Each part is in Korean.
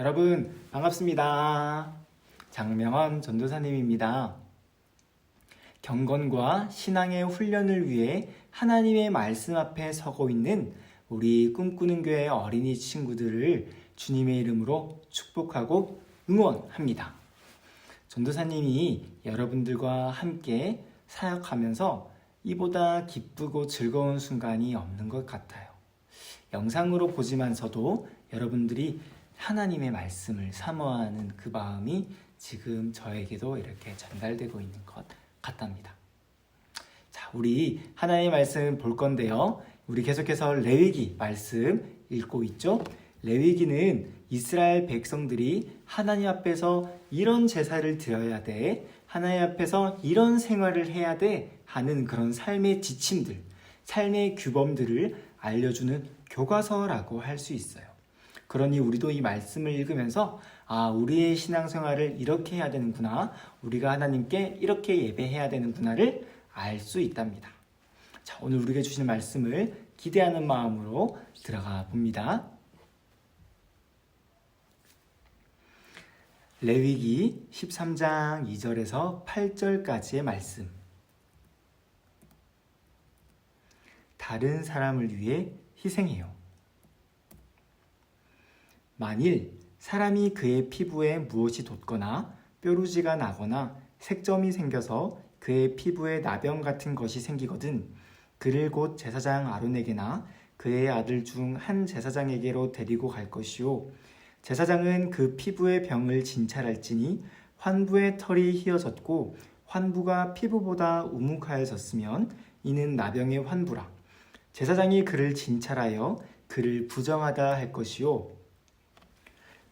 여러분 반갑습니다. 장명원 전도사님입니다. 경건과 신앙의 훈련을 위해 하나님의 말씀 앞에 서고 있는 우리 꿈꾸는 교회 어린이 친구들을 주님의 이름으로 축복하고 응원합니다. 전도사님이 여러분들과 함께 사역하면서 이보다 기쁘고 즐거운 순간이 없는 것 같아요. 영상으로 보지만서도 여러분들이 하나님의 말씀을 사모하는 그 마음이 지금 저에게도 이렇게 전달되고 있는 것 같답니다. 자, 우리 하나님의 말씀 볼 건데요. 우리 계속해서 레위기 말씀 읽고 있죠. 레위기는 이스라엘 백성들이 하나님 앞에서 이런 제사를 드려야 돼. 하나님 앞에서 이런 생활을 해야 돼. 하는 그런 삶의 지침들, 삶의 규범들을 알려주는 교과서라고 할 수 있어요. 그러니 우리도 이 말씀을 읽으면서 아, 우리의 신앙생활을 이렇게 해야 되는구나. 우리가 하나님께 이렇게 예배해야 되는구나를 알 수 있답니다. 자, 오늘 우리에게 주시는 말씀을 기대하는 마음으로 들어가 봅니다. 레위기 13장 2절에서 8절까지의 말씀. 다른 사람을 위해 희생해요. 만일 사람이 그의 피부에 무엇이 돋거나 뾰루지가 나거나 색점이 생겨서 그의 피부에 나병 같은 것이 생기거든 그를 곧 제사장 아론에게나 그의 아들 중 한 제사장에게로 데리고 갈 것이요. 제사장은 그 피부의 병을 진찰할지니 환부의 털이 휘어졌고 환부가 피부보다 우묵하여졌으면 이는 나병의 환부라. 제사장이 그를 진찰하여 그를 부정하다 할 것이요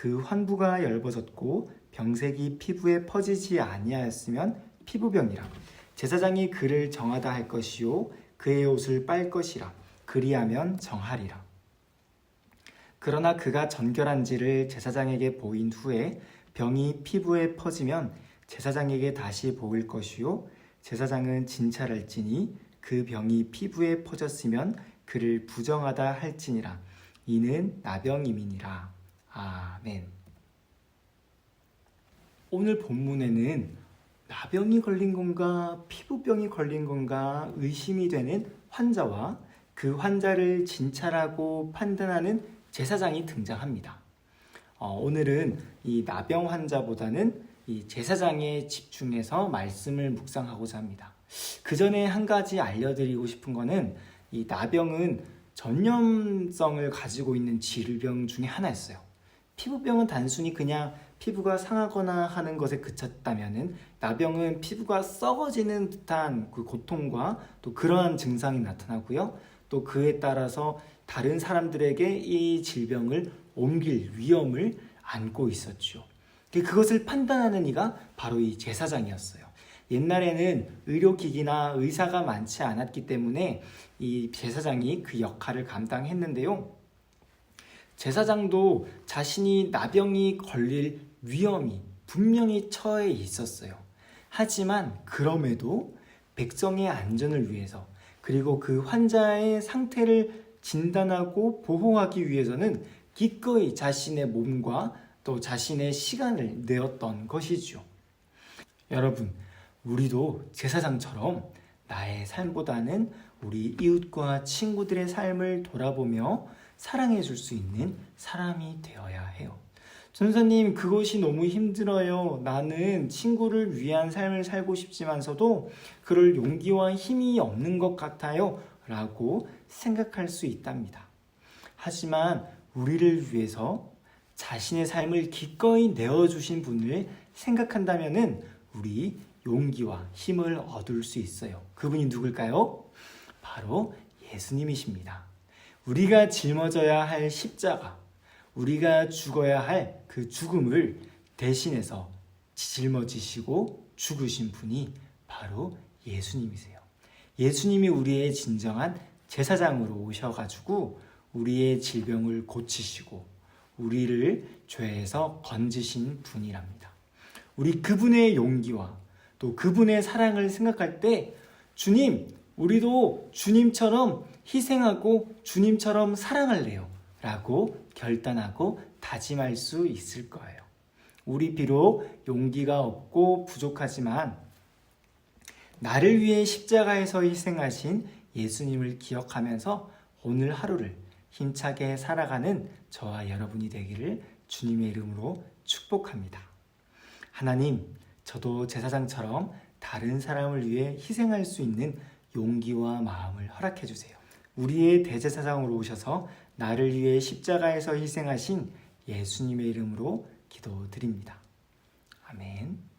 그 환부가 엷어졌고 병색이 피부에 퍼지지 아니하였으면 피부병이라. 제사장이 그를 정하다 할 것이요 그의 옷을 빨 것이라. 그리하면 정하리라. 그러나 그가 전결한지를 제사장에게 보인 후에 병이 피부에 퍼지면 제사장에게 다시 보일 것이요 제사장은 진찰할지니 그 병이 피부에 퍼졌으면 그를 부정하다 할지니라. 이는 나병임이니라 아멘. 오늘 본문에는 나병이 걸린 건가 피부병이 걸린 건가 의심이 되는 환자와 그 환자를 진찰하고 판단하는 제사장이 등장합니다. 어, 오늘은 이 나병 환자보다는 이 제사장에 집중해서 말씀을 묵상하고자 합니다. 그 전에 한 가지 알려드리고 싶은 거는 이 나병은 전염성을 가지고 있는 질병 중에 하나였어요. 피부병은 단순히 그냥 피부가 상하거나 하는 것에 그쳤다면은 나병은 피부가 썩어지는 듯한 그 고통과 또 그러한 증상이 나타나고요. 또 그에 따라서 다른 사람들에게 이 질병을 옮길 위험을 안고 있었죠. 그것을 판단하는 이가 바로 이 제사장이었어요. 옛날에는 의료기기나 의사가 많지 않았기 때문에 이 제사장이 그 역할을 감당했는데요. 제사장도 자신이 나병이 걸릴 위험이 분명히 처해 있었어요. 하지만 그럼에도 백성의 안전을 위해서 그리고 그 환자의 상태를 진단하고 보호하기 위해서는 기꺼이 자신의 몸과 또 자신의 시간을 내었던 것이죠. 여러분, 우리도 제사장처럼 나의 삶보다는 우리 이웃과 친구들의 삶을 돌아보며 사랑해 줄 수 있는 사람이 되어야 해요. 전사님, 그것이 너무 힘들어요. 나는 친구를 위한 삶을 살고 싶지만서도 그럴 용기와 힘이 없는 것 같아요. 라고 생각할 수 있답니다. 하지만 우리를 위해서 자신의 삶을 기꺼이 내어주신 분을 생각한다면 우리 용기와 힘을 얻을 수 있어요. 그분이 누굴까요? 바로 예수님이십니다. 우리가 짊어져야 할 십자가, 우리가 죽어야 할 그 죽음을 대신해서 짊어지시고 죽으신 분이 바로 예수님이세요. 예수님이 우리의 진정한 제사장으로 오셔가지고 우리의 질병을 고치시고 우리를 죄에서 건지신 분이랍니다. 우리 그분의 용기와 또 그분의 사랑을 생각할 때 주님, 우리도 주님처럼 희생하고 주님처럼 사랑할래요. 라고 결단하고 다짐할 수 있을 거예요. 우리 비록 용기가 없고 부족하지만 나를 위해 십자가에서 희생하신 예수님을 기억하면서 오늘 하루를 힘차게 살아가는 저와 여러분이 되기를 주님의 이름으로 축복합니다. 하나님, 저도 제사장처럼 다른 사람을 위해 희생할 수 있는 용기와 마음을 허락해 주세요. 우리의 대제사장으로 오셔서 나를 위해 십자가에서 희생하신 예수님의 이름으로 기도드립니다. 아멘.